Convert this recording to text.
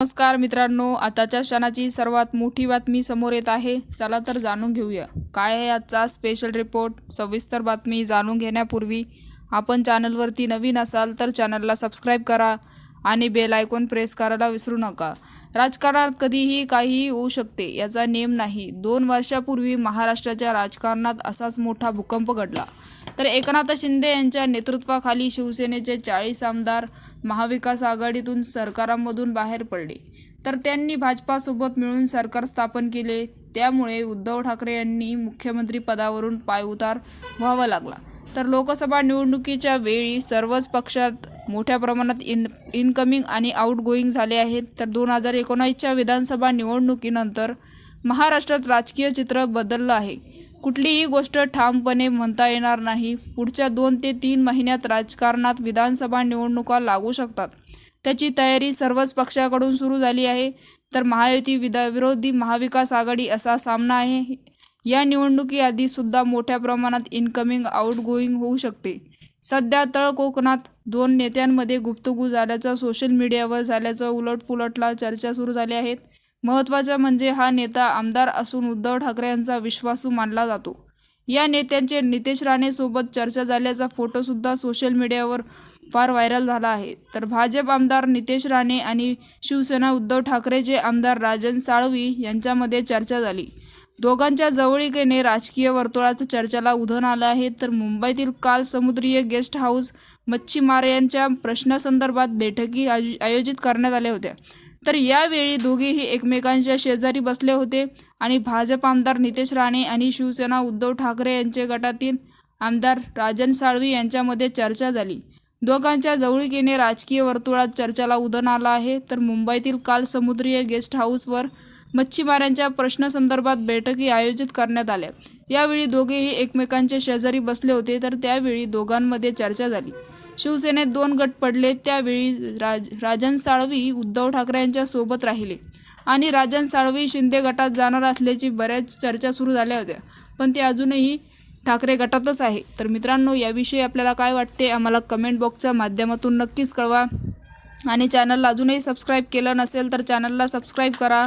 नमस्कार मित्रांनो आताच्या क्षणाची सर्वात मोठी बातमी समोर येत आहे. चला तर जाणून घेऊया. काय आहे आजचा स्पेशल रिपोर्ट सविस्तर बातमी जाणून घेण्यापूर्वी आपण चॅनलवरती नवीन असाल तर चॅनलला सबस्क्राईब करा. आणि बेल आयकॉन प्रेस करायला विसरू नका. राजकारणात कधीही काहीही होऊ शकते याचा नेम नाही. दोन वर्षापूर्वी महाराष्ट्राच्या राजकारणात असाच मोठा भूकंप घडला. तर एकनाथ शिंदे यांच्या नेतृत्वाखाली शिवसेनेचे चाळीस आमदार महाविकास आघाडीतून सरकारामधून बाहेर पडले. तर त्यांनी भाजपासोबत मिळून सरकार स्थापन केले. त्यामुळे उद्धव ठाकरे यांनी मुख्यमंत्री पदावरून पायउतार व्हावा लागला. तर लोकसभा निवडणुकीच्या वेळी सर्वच पक्षात मोठ्या प्रमाणात इन इनकमिंग आणि आउटगोईंग झाले आहेत. तर दोन हजार एकोणावीसच्या विधानसभा निवडणुकीनंतर महाराष्ट्रात राजकीय चित्र बदललं आहे. कुठलीही गोष्ट ठामपणे म्हणता येणार नाही. पुढच्या दोन ते तीन महिन्यात राजकारणात विधानसभा निवडणुका लागू शकतात. त्याची तयारी सर्वच पक्षाकडून सुरू झाली आहे. तर महायुती विधा विरोधी महाविकास आघाडी असा सामना आहे. या निवडणुकीआधी सुद्धा मोठ्या प्रमाणात इनकमिंग आउटगोईंग होऊ शकते. सध्या तळ कोकणात दोन नेत्यांमध्ये गुप्तगू झाल्याचं सोशल मीडियावर झाल्याचं उलटपुलटला चर्चा सुरू झाल्या आहेत. महत्त्वाचं म्हणजे हा नेता आमदार असून उद्धव ठाकरे यांचा विश्वासू मानला जातो. या नेत्यांचे नितेश राणेसोबत चर्चा झाल्याचा फोटोसुद्धा सोशल मीडियावर फार व्हायरल झाला आहे. तर भाजप आमदार नितेश राणे आणि शिवसेना उद्धव ठाकरेचे आमदार राजन साळवी यांच्यामध्ये चर्चा झाली. दोघांच्या जवळीकेने राजकीय वर्तुळात चर्चेला उधन आलं आहे. तर मुंबईतील काल समुद्रीय गेस्ट हाऊस मच्छीमार यांच्या प्रश्नासंदर्भात बैठकी आयोजित करण्यात आल्या होत्या. तर यावेळी दोघेही एकमेकांच्या शेजारी बसले होते आणि भाजप आमदार नितेश राणे आणि शिवसेना उद्धव ठाकरे यांचे गटातील आमदार राजन साळवी यांच्यामध्ये चर्चा झाली. दोघांच्या जवळीकेने राजकीय वर्तुळात चर्चेला उधन आलं आहे. तर मुंबईतील काल समुद्रीय गेस्ट हाऊसवर मच्छीमारांच्या प्रश्नासंदर्भात बैठकी आयोजित करण्यात आल्या. यावेळी दोघेही एकमेकांच्या शेजारी बसले होते तर त्यावेळी दोघांमध्ये चर्चा झाली. शिवसेनेत दोन गट पडले त्यावेळी राज राजन साळवी उद्धव ठाकरे यांच्या सोबत राहिले. आणि राजन साळवी शिंदे गटात जाणार असल्याची बऱ्याच चर्चा सुरू झाल्या होत्या. पण ते अजूनही ठाकरे गटातच आहे. तर मित्रांनो याविषयी आपल्याला काय वाटते आम्हाला कमेंट बॉक्सच्या माध्यमातून नक्कीच कळवा. आणि चॅनलला अजूनही सबस्क्राईब केलं नसेल तर चॅनलला सबस्क्राईब करा.